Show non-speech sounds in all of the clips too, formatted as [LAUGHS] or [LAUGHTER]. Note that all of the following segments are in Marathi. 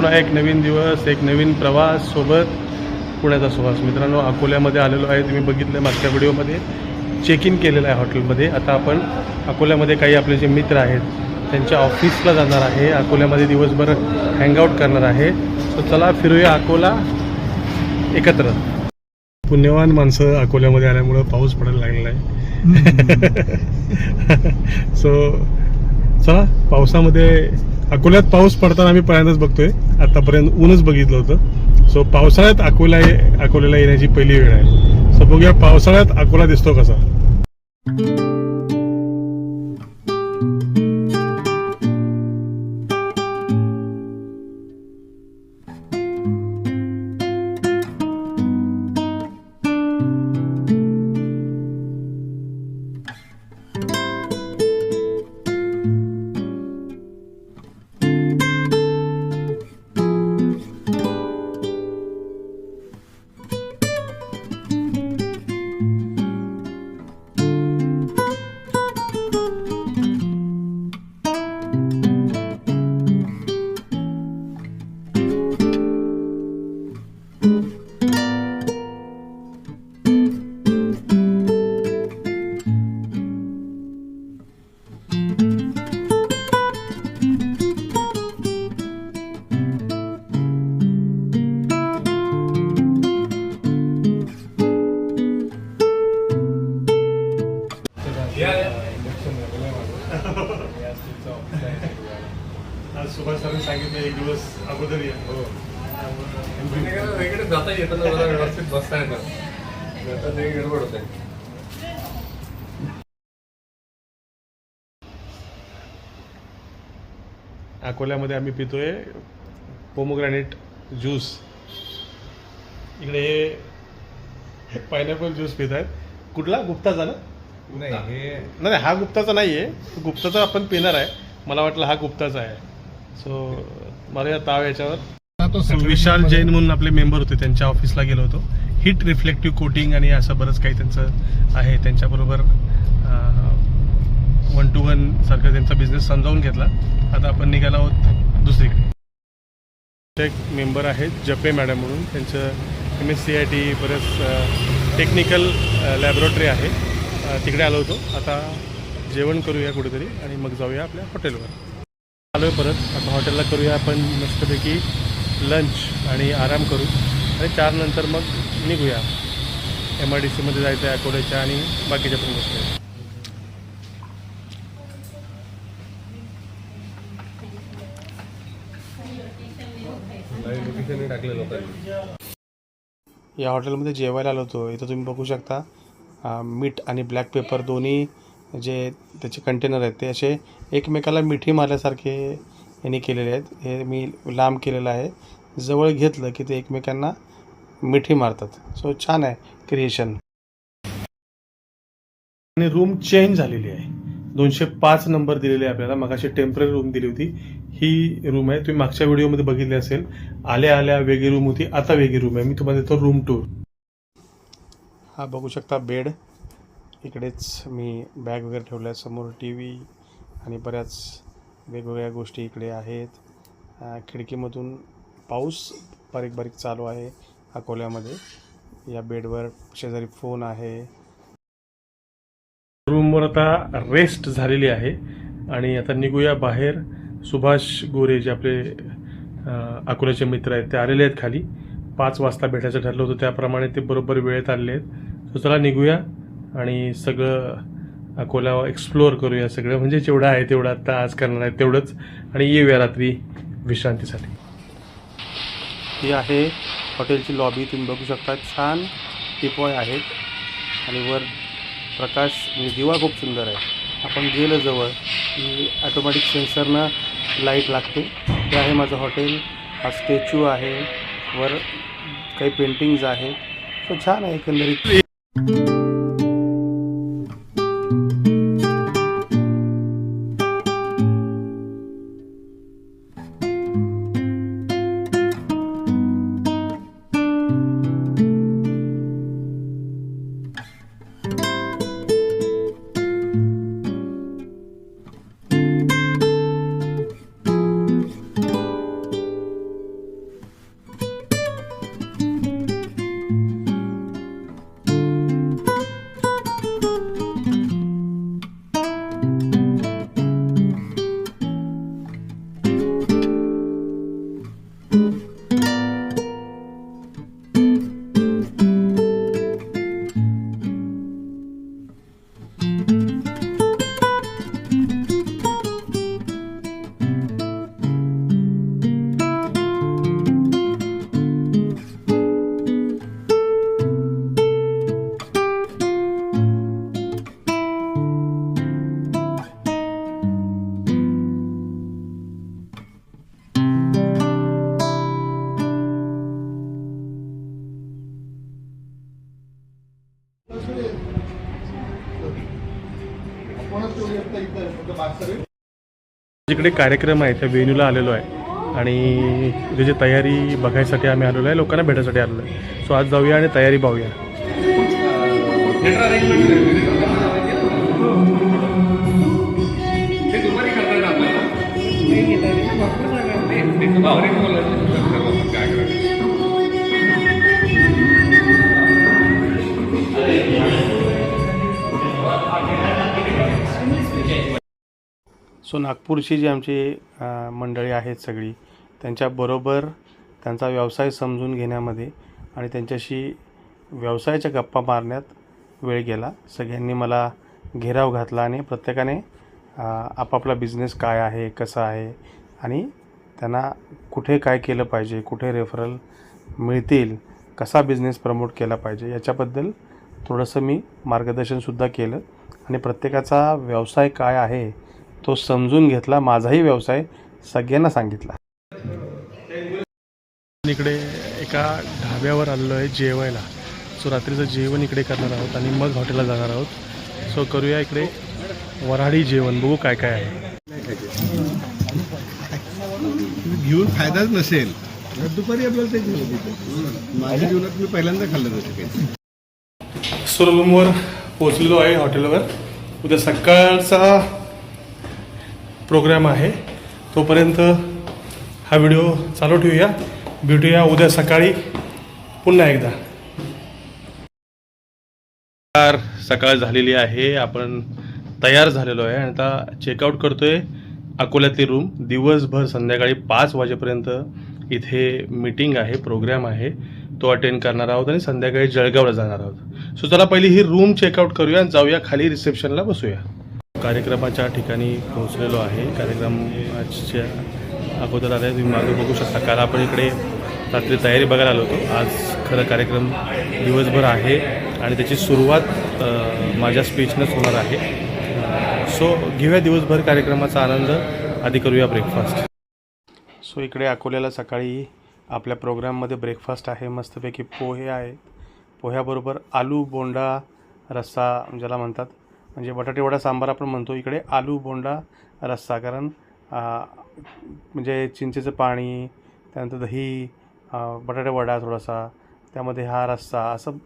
पुन्हा एक नवीन दिवस एक नवीन प्रवास सोबत पुण्याचा सुवास. मित्रांनो अकोल्यामध्ये आलेलो आहे. तुम्ही बघितलं मागच्या व्हिडिओमध्ये. चेक इन केलेलं आहे हॉटेलमध्ये. आता आपण अकोल्यामध्ये काही आपले जे मित्र आहेत त्यांच्या ऑफिसला जाणार आहे. अकोल्यामध्ये दिवसभर हँगआउट करणार आहे. सो चला फिरूया अकोला एकत्र. पुण्यवान माणसं अकोल्यामध्ये आल्यामुळं पाऊस पडायला लागलेला आहे. सो [LAUGHS] चला पावसामध्ये अकोल्यात पाऊस पडताना आम्ही पहिल्यांदाच बघतोय. आतापर्यंत ऊनच बघितलं होतं. सो पावसाळ्यात अकोला अकोल्याला येण्याची पहिली वेळ आहे. सो बघूया पावसाळ्यात अकोला दिसतो कसा. दिवस अगोदर या. हो. वेगळे जाता येताना मला व्यवस्थित बसता येणार जाता ते गडबड होते. अकोल्यामध्ये आम्ही पितोय पोमोग्रॅनेट ज्यूस. इकडे हे पायनॅपल ज्यूस पित आहेत. कुठला? गुप्ताचा ना? नाही हे नाही नाही, हा गुप्ताचा नाही आहे गुप्ताचा आपण पिणार आहे. मला वाटलं हा गुप्ताचा आहे. सो मला या ताव याच्यावर. विशाल जैन म्हणून आपले मेंबर होते त्यांच्या ऑफिसला गेलो होतो. हिट रिफ्लेक्टिव्ह कोटिंग आणि असं बरंच काही त्यांचं आहे. त्यांच्याबरोबर वन टू वन सारखं त्यांचा बिझनेस समजावून घेतला. आता आपण निघालो आहोत दुसरीकडे. एक मेंबर आहेत जपे मॅडम म्हणून. त्यांचं M S C I T बरंच टेक्निकल लॅबोरेटरी आहे. तिकडे आलो होतो. आता जेवण करूया कुठेतरी आणि मग जाऊया आपल्या हॉटेलवर आलो आहे परत. आता हॉटेलला करूया आपण मस्तपैकी लंच आणि आराम करू. आणि चार नंतर मग निघूया. एम आय डी सीमध्ये जायचं आहे अकोल्याच्या आणि बाकीच्या पण गोष्टी या हॉटेलमध्ये जेवायला आलो होतो. इथं तुम्ही बघू शकता मीठ आणि ब्लॅक पेपर दोन्ही जे त्याचे कंटेनर आहेत ते असे एकमेकाला मिठी मारल्यासारखे यांनी केलेले आहेत. हे मी लांब केलेलं आहे. जवळ घेतलं की ते एकमेकांना मिठी मारतात. सो छान आहे क्रिएशन आणि रूम चेंज झालेली आहे. दोनशे पाच नंबर दिलेले आहे आपल्याला. मगाशी टेंपररी रूम दिली होती. ही रूम आहे. तुम्ही मागच्या व्हिडिओमध्ये बघितली असेल. आल्या आल्या वेगळी रूम होती. आता वेगळी रूम आहे. मी तुम्हाला देतो रूम टूर हा बघू शकता बेड. इकडेच मी बॅग वगैरे ठेवल्या समोर टी व्ही आणि बऱ्याच वेगवेगळ्या गोष्टी इकडे आहेत. खिडकीमधून पाऊस बारीक बारीक चालू आहे अकोल्यामध्ये. या बेडवर शेजारी फोन आहे. रूमवर आता रेस्ट झालेली आहे. आणि आता निघूया बाहेर. सुभाष गोरे जे आपले अकोल्याचे मित्र आहेत ते आलेले आहेत खाली. पाच वाजता भेटायचं ठरलं होतं त्याप्रमाणे ते बरोबर वेळेत आलेले आहेत. तर चला निघूया. आणि सगळं अकोला एक्सप्लोअर करूया सगळं. म्हणजे जेवढं आहे तेवढं आता आज करणार आहे तेवढंच. आणि येऊया रात्री विश्रांतीसाठी. ही आहे हॉटेलची लॉबी तुम्ही बघू शकता छान टिपॉय आहेत. आणि वर प्रकाश म्हणजे दिवा खूप सुंदर आहे. आपण गेलं जवळ की ॲटोमॅटिक सेन्सरनं लाइट लागते. हे आहे माझं हॉटेल हा स्टॅच्यू आहे. वर काही पेंटिंग्ज आहेत. सो छान आहे एकंदरीत. जिकडे कार्यक्रम आहे त्या व्हेन्यूला आलेलो आहे. आणि त्याची तयारी बघायसाठी आम्ही आलेलो आहे लोकांना भेटायसाठी आलेलो आहे. सो आज जाऊया आणि तयारी पाहूया. सो नागपूरची जी आमची मंडळी आहेत सगळी त्यांच्याबरोबर त्यांचा व्यवसाय समजून घेण्यामध्ये आणि त्यांच्याशी व्यवसायाच्या गप्पा मारण्यात वेळ गेला. सगळ्यांनी मला घेराव घातला आणि प्रत्येकाने आपापला बिझनेस काय आहे कसा आहे आणि त्यांना कुठे काय केलं पाहिजे कुठे रेफरल मिळतील कसा बिझनेस प्रमोट केला पाहिजे याच्याबद्दल थोडंसं मी मार्गदर्शनसुद्धा केलं. आणि प्रत्येकाचा व्यवसाय काय आहे तो समजून घेतला माझाही व्यवसाय सगळ्यांना सांगितला. इकडे एका ढाब्यावर आलेलो आहे जेवायला. सो रात्रीचं जेवण इकडे करणार आहोत आणि मग हॉटेलला जाणार आहोत. सो करूया इकडे वऱ्हाडी जेवण. बघू काय काय आहे. घेऊन फायदाच नसेल. दुपारी आपल्याला ते घेऊन माझ्या जीवनात मी पहिल्यांदा खाल्लं तसं काही. सो रूमवर पोचलेलो आहे हॉटेलवर. उद्या सकाळचा प्रोग्राम आहे. तोपर्यंत हा व्हिडिओ चालू ठेवूया. भेटूया उद्या सकाळी पुन्हा एकदा. सकाळ झालेली आहे. आपण तयार झालेलो आहे. आणि आता चेकआउट करतोय अकोल्यातली रूम दिवसभर संध्याकाळी पाच वाजेपर्यंत इथे मीटिंग आहे प्रोग्राम आहे. तो अटेंड करणार आहोत आणि संध्याकाळी जळगावला जाणार आहोत. सो चला पहिली ही रूम चेकआउट करूया आणि जाऊया खाली रिसेप्शनला बसूया. कार्यक्रमाच्या ठिकाणी पोहोचलेलो आहे. कार्यक्रमाच्या अगोदर आले. तुम्ही मागे बघू शकता. काल आपण इकडे रात्री तयारी बघायला आलो होतो. आज खरं कार्यक्रम दिवसभर आहे आणि त्याची सुरुवात माझ्या स्पीचनंच होणार आहे. सो घेऊया दिवसभर कार्यक्रमाचा आनंद. आधी करूया ब्रेकफास्ट सो इकडे अकोल्याला सकाळी आपल्या प्रोग्राममध्ये ब्रेकफास्ट आहे. मस्तपैकी पोहे आहेत. पोह्याबरोबर आलू बोंडा रस्सा ज्याला म्हणतात. म्हणजे बटाटे वडा सांबार आपण म्हणतो इकडे. आलू बोंडा रस्सा. कारण म्हणजे चिंचेचं पाणी त्यानंतर दही बटाटेवडा बटाटे वडा थोडासा त्यामध्ये हा रस्सा. असं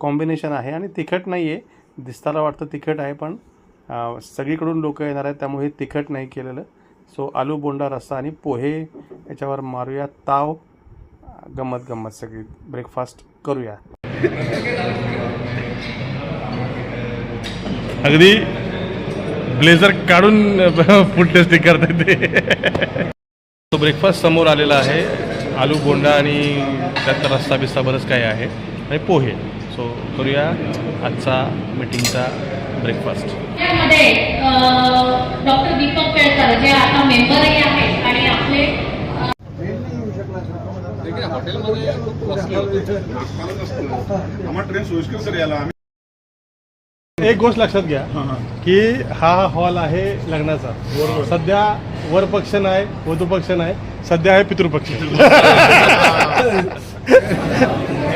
कॉम्बिनेशन आहे आणि तिखट नाही आहे दिसताना वाटतं तिखट आहे पण सगळीकडून लोक येणार आहेत त्यामुळे हे तिखट नाही केलेलं. सो आलू बोंडा रस्सा आणि पोहे याच्यावर मारूया. ताव. गंमत गंमत सगळी. ब्रेकफास्ट करूया. अगदी ब्लेझर काढून [LAUGHS] फूड टेस्टिंग करता ते. तो ब्रेकफास्ट समोर आलेला आहे. आलू बोंडा आणि त्यात रस्सा बिस्सा बरंच काय आहे. आणि पोहे. सो करूया आजचा मीटिंगचा ब्रेकफास्ट डॉक्टर दीपक केळकर जे आता मेंबरही आहेत आणि आपले हॉटेलमध्ये ट्रेन सोयीस्कर सर याला आम्ही एक गोष्ट लक्षात घ्या की हा हॉल आहे लग्नाचा. सध्या वर पक्ष नाही वधू पक्ष नाही सध्या आहे पितृपक्ष हे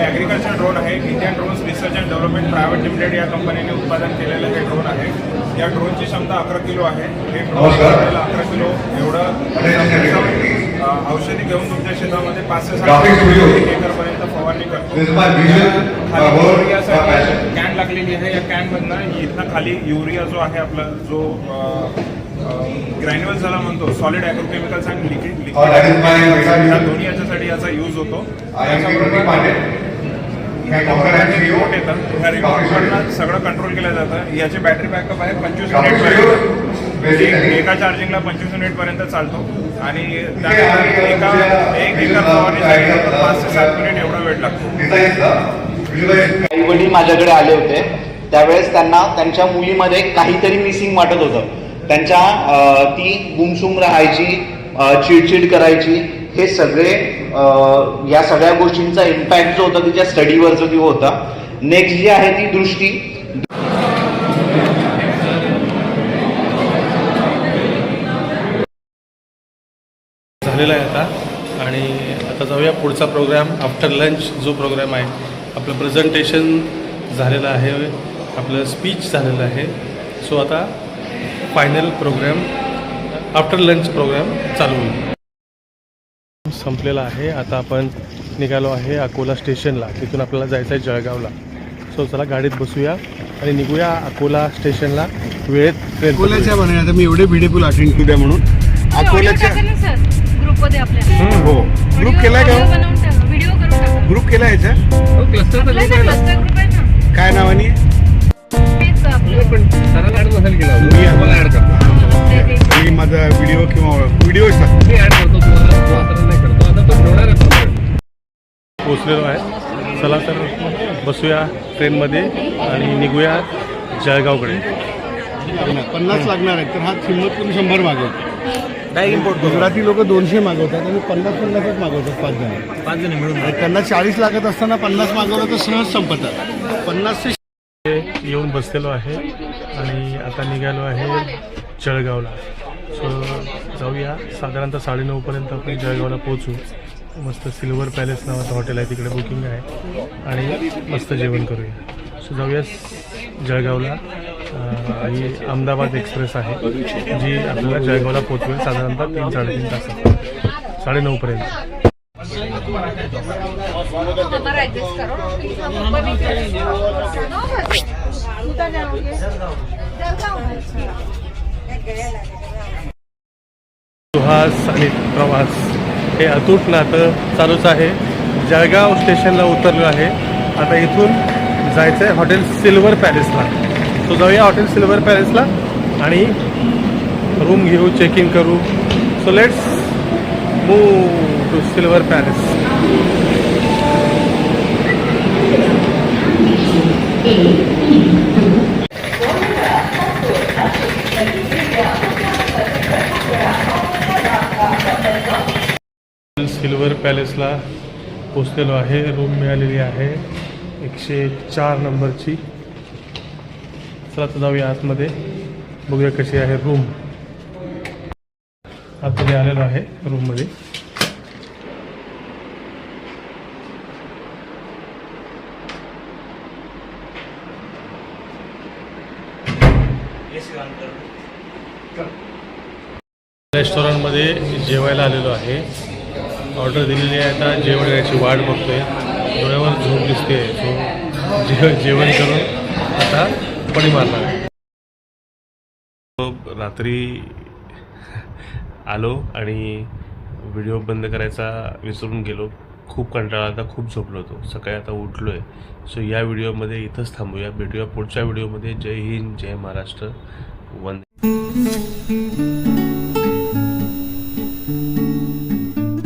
ॲग्रिकल्चर ड्रोन आहे. Indian drones research and development private limited या कंपनीने उत्पादन केलेलं हे ड्रोन आहे. या ड्रोनची क्षमता अकरा किलो आहे. हे ड्रोन आपल्याला अकरा किलो एवढं औषधी घेऊन तुमच्या शेतामध्ये पाच ते एक एकरपर्यंत करतो. कॅन लागलेली आहे या कॅनमधनं इथनं खाली युरिया जो आहे आपला जो ग्रॅन्युअल झाला म्हणतो सॉलिड ॲग्रोकेमिकल्स आणि लिक्विड लिक्विड. दोन्ही याच्यासाठी याचा यूज होतो. I am त्याचबरोबर Kirti Pandey. My comprehensive view. Remote येतं ह्या Graphics रिमोटवरनं studio. सगळं कंट्रोल केलं जातं याची बॅटरी बॅकअप आहे पंचवीस. मिनिट एका चार्जिंगला पंचवीस मिनिट पर्यंत चालतो आणि एका पाच ते सात मिनिट एवढा वेळ लागतो आई वडील माझ्याकडे आले होते त्यावेळेस त्यांना त्यांच्या मुलीमध्ये काहीतरी मिसिंग वाटत होतं त्यांच्या ती गुमसुम राहायची चिडचिड करायची हे सगळे या सगळ्या गोष्टींचा इम्पॅक्ट जो होता तिच्या स्टडीवर जो होता. नेक्स्ट जी आहे ती दृष्टी. झालेला आहे आता. आणि आता जाऊया पुढचा प्रोग्राम आफ्टर लंच जो प्रोग्राम आहे. आपलं प्रेझेंटेशन झालेलं आहे आपलं स्पीच झालेलं आहे. सो आता final programme after lunch programme चालू होईल. संपलेला आहे. आता आपण निघालो आहे अकोला स्टेशनला. तिथून आपल्याला जायचं आहे जळगावला. सो चला गाडीत बसूया आणि निघूया अकोला स्टेशनला. वेळेत ट्रेन अकोल्याच्या म्हणे आता मी एवढे व्हिडिओ अटेंड करू द्या म्हणून. अकोल्याच्या ग्रुपमध्ये आपल्या हो. ग्रुप केलाय का? व्हिडिओ करून ग्रुप केला याचा? क्लस्टरचा आपला link आहे ना. क्लस्टर ग्रुप आहे पोचलेलो आहे. चला तर बसूया ट्रेनमध्ये आणि निघूया जळगावकडे. पन्नास लागणार आहेत तर हा किंमत करून शंभर मागवतो. गुजराती लोक दोनशे मागवतात आणि पन्नास पन्नासच मागवतात पाच जण. पाच जण मिळून. त्यांना चाळीस लागत असताना पन्नास मागवलं तर सहज संपतात. पन्नासचे येऊन बसलेलो आहे आणि आता निघालो आहे जळगावला. सो जाऊया. साधारणतः साडेनऊपर्यंत आपण जळगावला पोहोचू. मस्त सिल्वर पॅलेस नावाचं हॉटेल आहे तिकडे बुकिंग आहे. आणि मस्त जेवण करूया. सो जाऊया जळगावला. ही अहमदाबाद एक्सप्रेस आहे जी आपल्याला जळगावला पोचवेल साधारणतः तीन साडेतीन तासात. साडेनऊपर्यंत सुहास आणि प्रवास. हे अतूट नातं चालूच आहे. जळगाव स्टेशनला उतरलो आहे. आता इथून जायचं आहे हॉटेल सिल्वर पॅलेसला. सो जाऊया हॉटेल सिल्वर पॅलेसला आणि रूम घेऊ चेक इन करू. So let's move to silver palace. Silver पॅलेसला पोचलेलो आहे. रूम मिळालेली आहे. एकशे चार नंबरची. चला तर जाऊया आतमध्ये. बघूया कशी आहे रूम आतमध्ये आलेलो आहे रूममध्ये रेस्टॉरंटमध्ये जेवायला आलेलो आहे. ऑर्डर दिलेली आहे. आता जेवण याची वाट बघतोय. डोळ्यावर झोप दिसते सो जे जेवण करून आता पडी मारणार आहे. रात्री आलो आणि व्हिडिओ बंद करायचा विसरून गेलो. खूप कंटाळा आता खूप झोपलो होतो. सकाळी आता उठलो आहे सो या व्हिडिओमध्ये इथंच थांबूया. भेटूया पुढच्या व्हिडिओमध्ये. जय हिंद जय महाराष्ट्र. वंदे